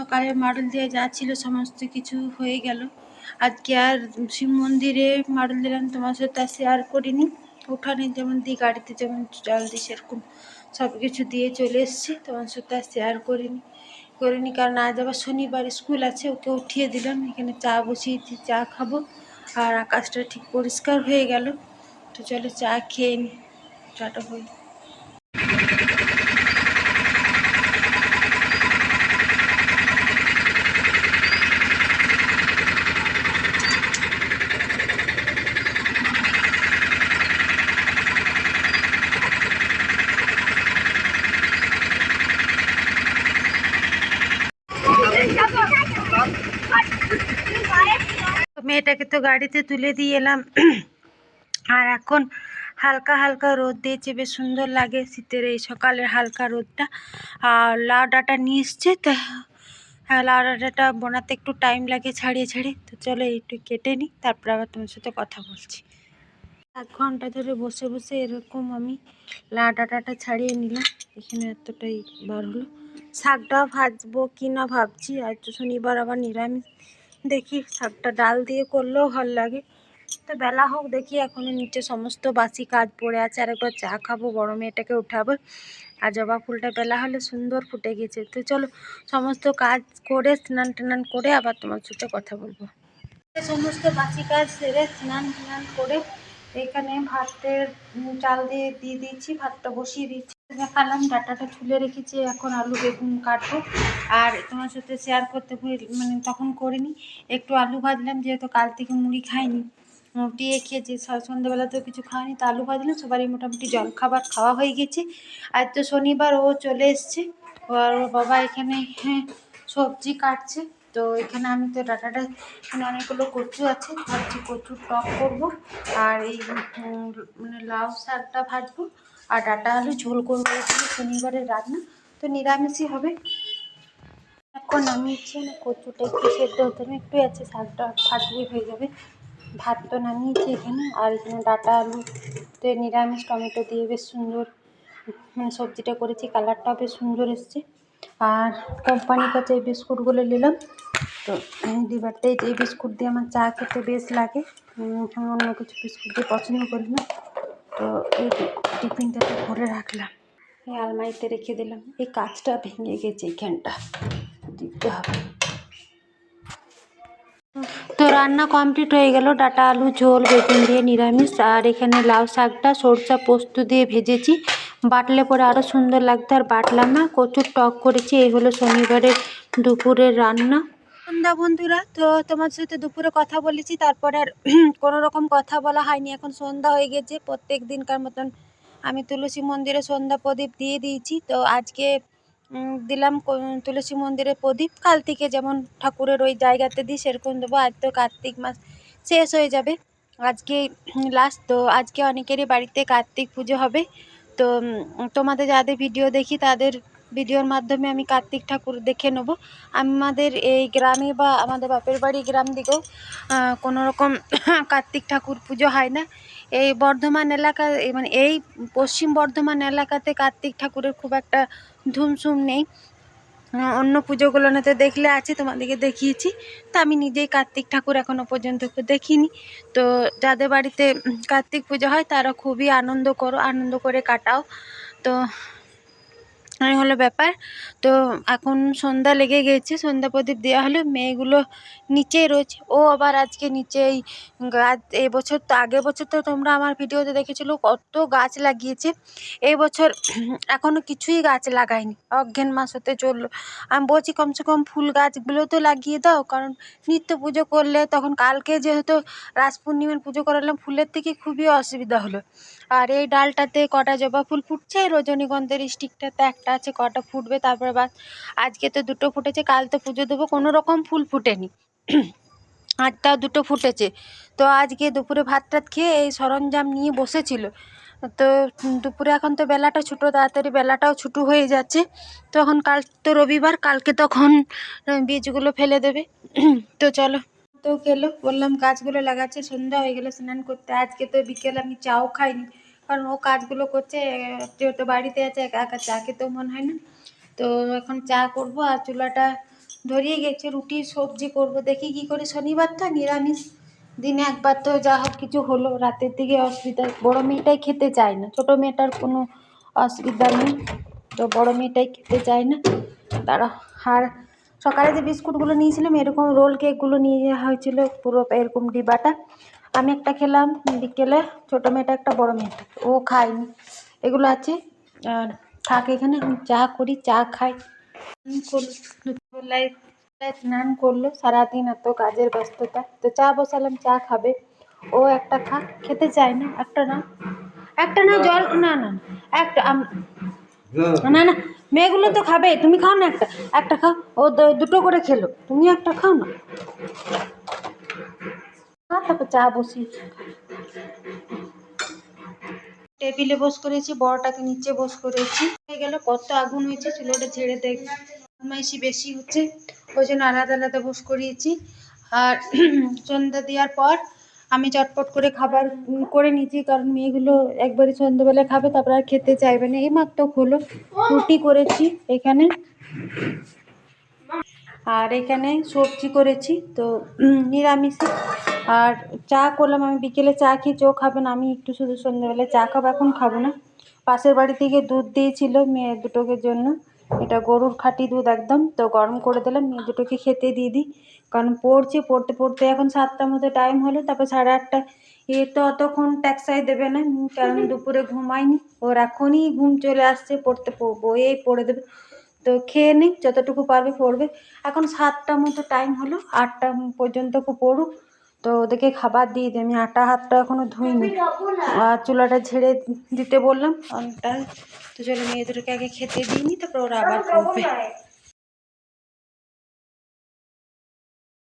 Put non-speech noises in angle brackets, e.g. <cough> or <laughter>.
সকালে মাডল দিয়ে যা ছিল সমস্ত কিছু হয়ে গেল। আজকে আর শিব মন্দিরে মাডল দিলাম, তোমার সাথে আর শেয়ার করিনি। উঠানে যেমন দিই গাড়িতে যেমন জল দিই সেরকম সব কিছু দিয়ে চলে এসেছি। তোমার সাথে আর শেয়ার করিনি। করিনি কারণ আজ আবার শনিবার স্কুল আছে, ওকে উঠিয়ে দিলাম। এখানে চা বসিয়েছি চা খাব। আর আকাশটা ঠিক পরিষ্কার হয়ে গেল। তো চলো চা খেয়ে নি। চাটা হয়ে মেয়েটাকে তো গাড়িতে তুলে দিয়ে এলাম। আর এখন হালকা হালকা রোদ দিয়েছে, বেশ সুন্দর লাগে শীতের এই সকালের হালকা রোদটা। আর লাউ ডাঁটা নিয়ে এসছে, তা হ্যাঁ লাউ ডাঁটাটা বোনাতে একটু টাইম লাগে ছাড়িয়ে ছাড়িয়ে। তো চলো একটু কেটে নিই, তারপর আবার তোমার সাথে কথা বলছি। এক ঘণ্টা ধরে বসে বসে এরকম আমি লাউ ডাঁটাটা ছাড়িয়ে নিলাম। এখানে এতটাই বার হলো। শাকটাও ভাজবো কি না ভাবছি, আজ তো শনিবার, আবার নিরামিষ। দেখি, শাকটা ডাল দিয়ে করলেও ভালো লাগে। তো বেলা হোক, দেখি এখনও নিচে সমস্ত বাসি কাজ পড়ে আছে, আর একবার চা খাব, বড় মেয়েটাকে উঠাবো। আর জবা ফুলটা বেলা হলে সুন্দর ফুটে গেছে। তো চলো, সমস্ত কাজ করে, স্নান টান করে আবার তোমার সাথে কথা বলব। সমস্ত বাসি কাজ সেরে স্নান টান করে এখানে ভাতের চাল দিয়ে দিয়ে দিচ্ছি, ভাতটা বসিয়ে দিয়েছি দেখালাম ডাটাটা ছুলে রেখেছি এখন আলু বেগুন কাটবো। আর তোমার সাথে শেয়ার করতে মানে তখন করিনি। একটু আলু ভাজলাম যেহেতু কাল থেকে মুড়ি খাইনি। রুটি খেয়েছি স- সন্ধ্যেবেলাতেও কিছু খাওয়ানি তো আলু ভাজলাম। সবারই মোটামুটি জল খাবার খাওয়া হয়ে গেছে। আজ তো শনিবার ও চলে এসছে। আর ওর বাবা এখানে হ্যাঁ, সবজি কাটছে। তো এখানে আমি তো ডাটাটা এখানে অনেকগুলো কচু আছে। ভাবছি কচুর টক করব। আর এই মানে লাউ শাকটা ভাজবো। আর ডাটা আলু ঝোল করব শনিবারের রান্না, তো নিরামিষই হবে। এখন নামিয়েছি না কচুটা একটু সেদ্ধ হতে হবে, একটু আছে, শাকটা ভাজলেই হয়ে যাবে। ভাত তো নামিয়েছি এখানে, আর এখানে ডাটা আলু তে নিরামিষ, টমেটো দিয়ে বেশ সুন্দর মানে সবজিটা করেছি, কালারটাও বেশ সুন্দর এসছে। আর কোম্পানির কাছে এই বিস্কুটগুলো নিলাম, তো ডিবারতে এই বিস্কুট দিয়ে আমার চা খেতে বেশ লাগে। আমি অন্য কিছু বিস্কুট দিয়ে পছন্দ করি না। তো এই টিফিনটাতে ভরে রাখলাম। এই আলমারিতে রেখে দিলাম। এই কাজটা ভেঙে গেছে এখানটা। দিতে হবে। তো রান্না কমপ্লিট হয়ে গেল। ডাটা, আলু, ঝোল, বেগুন দিয়ে নিরামিষ। আর এখানে লাউ শাকটা, সরষা পোস্ত দিয়ে ভেজেছি। বাটলে পরে আরও সুন্দর লাগতো। আর বাটলাম না, কচুর টক করেছি। এই হলো শনিবারের দুপুরের রান্না। সন্ধ্যা বন্ধুরা, তো তোমার সাথে দুপুরে কথা বলেছি, তারপরে আর <clears throat> কোনো রকম কথা বলা হয়নি। এখন সন্ধ্যা হয়ে গেছে, প্রত্যেক দিনকার মতন আমি তুলসী মন্দিরে সন্ধ্যা প্রদীপ দিয়ে দিয়েছি। তো আজকে দিলাম তুলসী মন্দিরে প্রদীপ। কাল থেকে যেমন ঠাকুরের ওই জায়গাতে দিই, সেরকম দেবো। আজ তো কার্তিক মাস শেষ হয়ে যাবে, আজকে <clears throat> লাস্ট তো আজকে অনেকেরই বাড়িতে কার্তিক পুজো হবে। তো তোমাদের যাদের ভিডিও দেখি, তাদের ভিডিওর মাধ্যমে আমি কার্তিক ঠাকুর দেখে নেব। আমাদের এই গ্রামে বা আমাদের বাপের বাড়ি গ্রাম দিকেও আহ, কোনো রকম <coughs> কার্তিক ঠাকুর পুজো হয় না। এই বর্ধমান এলাকা মানে এই পশ্চিম বর্ধমান এলাকাতে কার্তিক ঠাকুরের খুব একটা ধুমসুম নেই। অন্য পুজোগুলোতে দেখলে আছে তোমাদেরকে দেখিয়েছি। তো আমি নিজেই কার্তিক ঠাকুর এখনও পর্যন্ত দেখিনি। তো যাদের বাড়িতে কার্তিক পুজো হয় তারা খুবই আনন্দ করো আনন্দ করে কাটাও। তো এই হলো ব্যাপার। তো এখন সন্ধ্যা লেগে গেছে, সন্ধ্যা প্রদীপ দেওয়া হলো, মেয়েগুলো নিচেই রয়েছে। ও আবার আজকে নিচেই গাছ এবছর তো আগের বছর তো তোমরা আমার ভিডিওতে দেখেছিলো কত গাছ লাগিয়েছে। এই বছর <clears throat> এখনও কিছুই গাছ লাগায়নি। অজ্ঞান মাস হতে চলল। আমি বলছি, কমসে কম ফুল গাছগুলো তো লাগিয়ে দাও, কারণ নিত্য পুজো করলে, তখন কালকে যেহেতু রাস পূর্ণিমার পুজো করালাম, ফুলের থেকে খুবই অসুবিধা হলো। আর এই ডালটাতে কটা জবা ফুল ফুটছে, রজনীগন্ধার স্টিকটাতে একটা আছে, কটা ফুটবে তারপরে বাস। আজকে তো দুটো ফুটেছে, কাল তো পুজো দেবো, কোনো রকম ফুল ফুটেনি। <clears throat> তাও দুটো ফুটেছে। তো আজকে দুপুরে ভাত টাত খেয়ে এই সরঞ্জাম নিয়ে বসেছিল। তো দুপুরে এখন তো বেলাটা ছোটো, তাড়াতাড়ি বেলাটাও ছোটো হয়ে যাচ্ছে। তখন কাল তো রবিবার, কালকে তখন বীজগুলো ফেলে দেবে। <clears throat> তো চলো। তো গেলো, বললাম গাছগুলো লাগাচ্ছে, সন্ধ্যা হয়ে গেলো স্নান করতে। আজকে তো বিকেল আমি চাও খাইনি। কারণ ও কাজগুলো করছে যেহেতু বাড়িতে আছে, একা একা চা খেতেও মন হয় না। তো এখন চা করব আর চুলাটা ধরিয়ে গেছে রুটি, সবজি করব। দেখি কি করে শনিবার তো নিরামিষ। দিনে একবার তো যা হোক কিছু হলো, রাতের দিকে অসুবিধা। বড় মেয়েটাই খেতে চায় না, ছোটো মেয়েটার কোনো অসুবিধা নেই। তো বড় মেয়েটাই খেতে চায় না। তারা আর সকালে যে বিস্কুটগুলো নিয়েছিলাম, এরকম রোল কেকগুলো নিয়ে যাওয়া হয়েছিল, পুরো এরকম ডিবাটা। আমি একটা খেলাম বিকেলে, ছোটো মেয়েটা একটা, বড় মেয়েটা ও খায়নি। এগুলো আছে। আর থাক এখানে, আমি চা করি, চা খাই। স্নান করল, সারাদিন এত কাজের ব্যস্ততা। তো চা বসালাম, চা খাবে। ও একটা খা খেতে চায় না, একটা না। একটা না, জল, না না, একটা না না, মেয়েগুলো তো খাবে, তুমি খাও না একটা। একটা খাও, ও দুটো করে খেলো। তুমি একটা খাও না। তারপর চা বসিয়েছি টেবিলে বস করেছি, বড়টাকে নিচে বস করেছি। হয়ে গেল, কত আগুন হয়েছে চুলোটা ছেড়ে দেখ, ঘুমাইছি বেশি হচ্ছে, ওই জন্য আলাদা আলাদা বস করিয়েছি। আর <clears throat> সন্ধ্যা দেওয়ার পর আমি চটপট করে খাবার করে নিয়েছি, কারণ মেয়েগুলো একবারই সন্ধ্যাবেলা খাবে, তারপর আর খেতে চাইবে না। এই মাত্র হলো, রুটি করেছি এখানে। আর এখানে সবজি করেছি, তো নিরামিষে। আর চা করলাম, আমি বিকেলে চা খেয়েছি ও খাবেন, আমি একটু শুধু সন্ধ্যাবেলায় চা খাব, এখন খাব না। পাশের বাড়ি থেকে দুধ দিয়েছিল মেয়ে দুটোকে জন্য, এটা গরুর খাঁটি দুধ একদম, তো গরম করে দিলাম, মেয়ে দুটোকে খেতে দিয়ে দিই, কারণ পড়ছে, পড়তে পড়তে এখন সাতটার মতো টাইম হলো, তারপর সাড়ে আটটা, এ তো অতক্ষণ ট্যাক্সাই দেবে না কারণ দুপুরে ঘুমায়নি, ওর এখনই ঘুম চলে আসছে, পড়তে বইয়েই পড়ে দেবে, তো খেয়ে নিক, যতটুকু পারবে পড়বে, এখন সাতটা মতো টাইম হলো, আটটা পর্যন্ত পড়ুক তো ওদেরকে খাবার দিয়ে দিই। আমি আটা হাতটা এখনও ধুইনি। আর চুলাটা ঝেড়ে দিতে বললাম। তো চলো মেয়েদেরকে আগে খেতে দিইনি, তারপর ওরা আবার পড়বে